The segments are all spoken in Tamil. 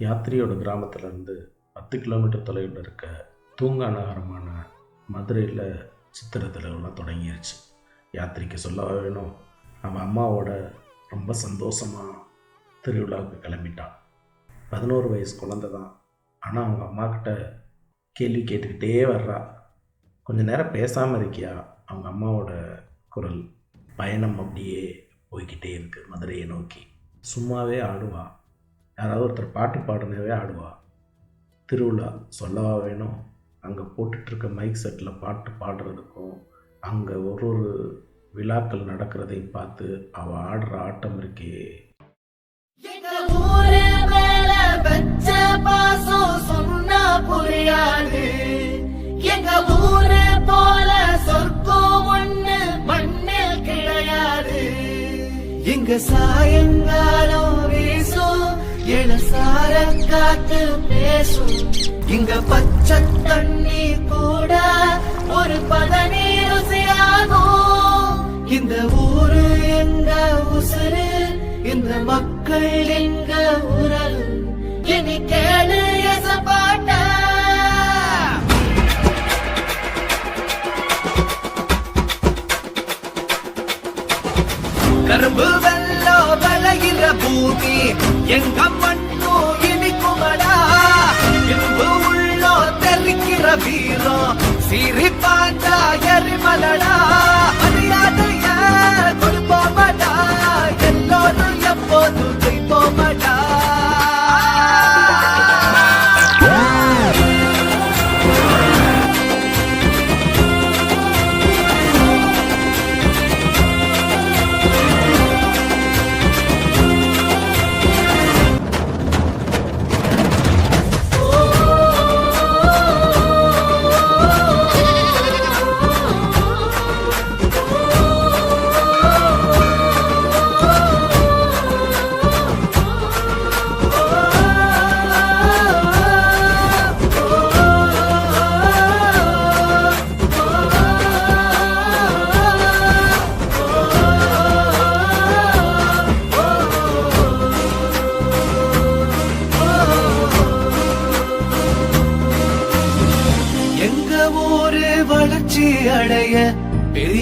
யாத்திரியோட கிராமத்திலேருந்து பத்து கிலோமீட்டர் தொலைவில் இருக்க தூங்கா நகரமான மதுரையில் சித்திரை திருவிழா தொடங்கிருச்சு. யாத்திரிக்கு சொல்லவா வேணும் அவன் அம்மாவோட ரொம்ப சந்தோஷமாக திருவிழாவுக்கு கிளம்பிட்டான். பதினோரு வயசு குழந்தை தான். ஆனால் அவங்க அம்மாக்கிட்ட கேள்வி கேட்டுக்கிட்டே வர்றா. கொஞ்ச நேரம் பேசாமல் இருக்கியா? அவங்க அம்மாவோட குரல் பயணம் அப்படியே போய்கிட்டே இருக்குது மதுரையை நோக்கி. சும்மாவே ஆடுவா. யாராவது ஒருத்தர் பாட்டு பாடினவே ஆடுவா. திருவிழா சொல்லவா வேணும்? அங்கே போட்டுட்ருக்க மைக் செட்டில் பாட்டு பாடுறதுக்கும் அங்கே ஒரு ஒரு விழாக்கள் நடக்கிறதையும் பார்த்து அவள் ஆடுற ஆட்டம் இருக்கே. எங்க பாசம் போல சாயங்காலம் இளசார காத்து பேசும். இங்க பச்சை தண்ணி கூட ஒரு பதநீர் ருசியாகும் இந்த ஊரு எங்க உசுறு இந்த மக்கள் எங்க உரல் இனி கேளு எசப்பாட்ட கரும்பு வெள்ள விளைகிற பூமி. எங்க மண்ணோ இனிக்குமடா இரும்பு உள்ளோ தெரிக்கிற வீரம். சிரிப்பாண்டா எரிமலடா. அறியாதையா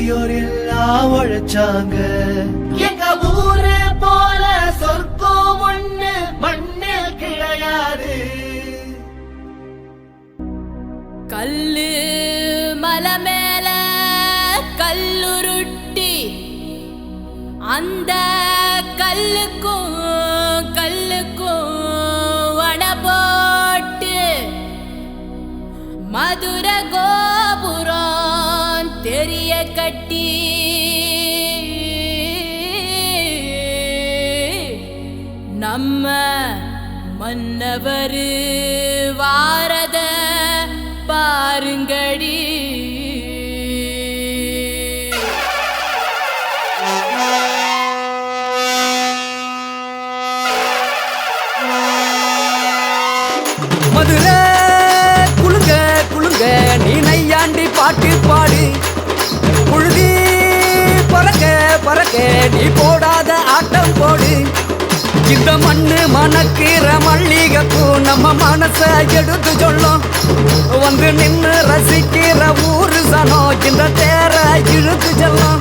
பெரியோர் எல்லாம் உழைச்சாங்க. எங்க ஊரு போல சொர்க்கம் ஒண்ணு மண்ணில் கிடையாது. கல்லு மலை மேல கல்லுருட்டி அந்த கல்லுக்கும் கல்லுக்கும் வட போட்டு மதுர கோபுரம் நம்ம மன்னவர் வாரத பாருங்கடி. மதுரை குழுங்க குழுங்க நீ நையாண்டி பாட்டு பாடு. புழுதி பறக்க பறக்க நீ போடாத ஆட்டம் போடு. இந்த மண்ணு மணக்கிற மல்லிகைப்பூ நம்ம மனச எடுத்து சொல்லும். வந்து நின்று ரசிக்கிற ஊரு சனம் இந்த தேர இழுத்து செல்லும்.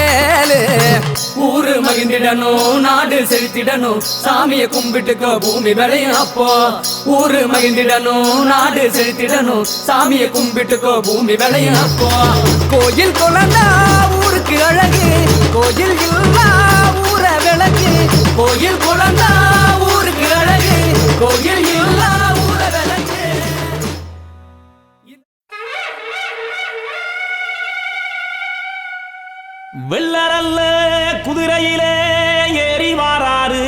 மகிழ்ந்திடணும் நாடு செழித்திடணும் சாமிய கும்பிட்டுக்க பூமி விளையும் அப்போ. ஊரு மகிழ்ந்திடணும் நாடு செழித்திடணும் சாமிய கும்பிட்டுக்க பூமி விளையும் அப்போ. கோயில் குழந்தா ஊருக்கு அழகு. கோயில் இல்லா ஊர விளக்கு. கோயில் குழந்தா ஊருக்கு அழகு. கோயில் இல்லா ஊர விளக்கு. வெள்ளரல்ல. குதிரையிலே ஏறி வாராரு.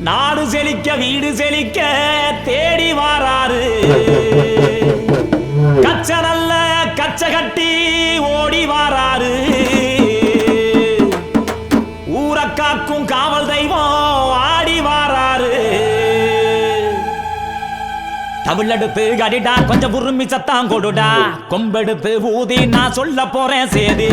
நாடு செழிக்க வீடு செழிக்க தேடி வாராரு. கச்ச நல்ல கச்ச கட்டி ஓடி வாராரு. ஊரை காக்கும் காவல் தெய்வம் ஆடி வாராரு. தமிழெடுத்து கடிடா கொஞ்சம் உருமி சத்தாங்கொடுடா கொம்பெடுத்து ஊதி நான் சொல்ல போறேன் சேதி.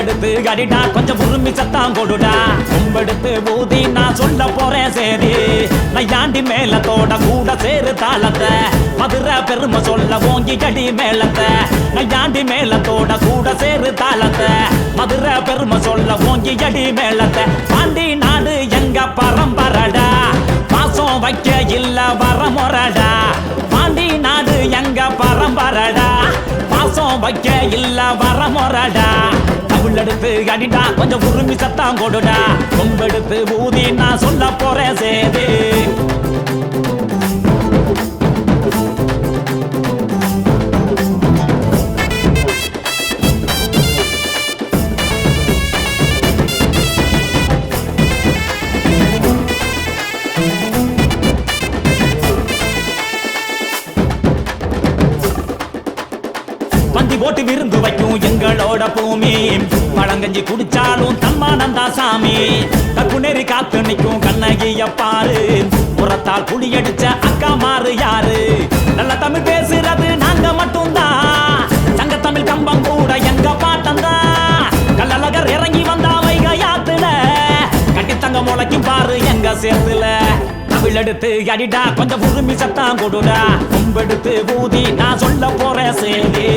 தமிழெடுத்து கடிடா கொஞ்சம் உருமி சத்தம் போடுடா. கும்பெடுத்து ஊதி நான் சொல்ல போறேன் சரி நையாண்டி மேலத்தோட கூட சேரு தாளத்தை. மதுரை பெருமை சொல்ல ஓங்கி கடி மேலத்தை நையாண்டி மேலத்தோட கூட சேரு தாளத்தை. மதுரை பெருமை சொல்ல ஓங்கி அடி மேலத்தை பாண்டி நாடு எங்க பரம்பரடா? பாசம் வைக்க இல்ல வரமுறடா பாண்டி நாடு எங்க பரம்பரடா? பாசம் வைக்க இல்ல வரமுறடா தமிழெடுத்து அடிடா. கொஞ்சம் உருமி சத்தம் கொடுடா. கொம்பெடுத்து ஊதி நான் சொல்ல போறேன் சேது. வண்டி போட்டு விருந்து வைக்கும் எங்களோட பூமி. பழங்கஞ்சி குடிச்சாலும் தம்மானந்தா சாமி. கக்குநெறி காத்து நிற்கும் கண்ணகிய பாரு. புறத்தால் அடிச்ச அக்கா மாறு யாரு? நல்ல தமிழ் பேசுறது நாங்க மட்டும்தான் சங்க தமிழ் கம்பம் கூட எங்க பாட்டந்தா. கள்ளழகர் இறங்கி வந்தா வைகையாத்துல கட்டித்தங்க முளைக்கும் பாரு எங்க சேர்த்துல தமிழெடுத்து அடிடா கொஞ்சம் உரிமை சத்தம் கொடுடா. கும்பெடுத்து ஊதி நான் சொல்ல போறேன் சேதி.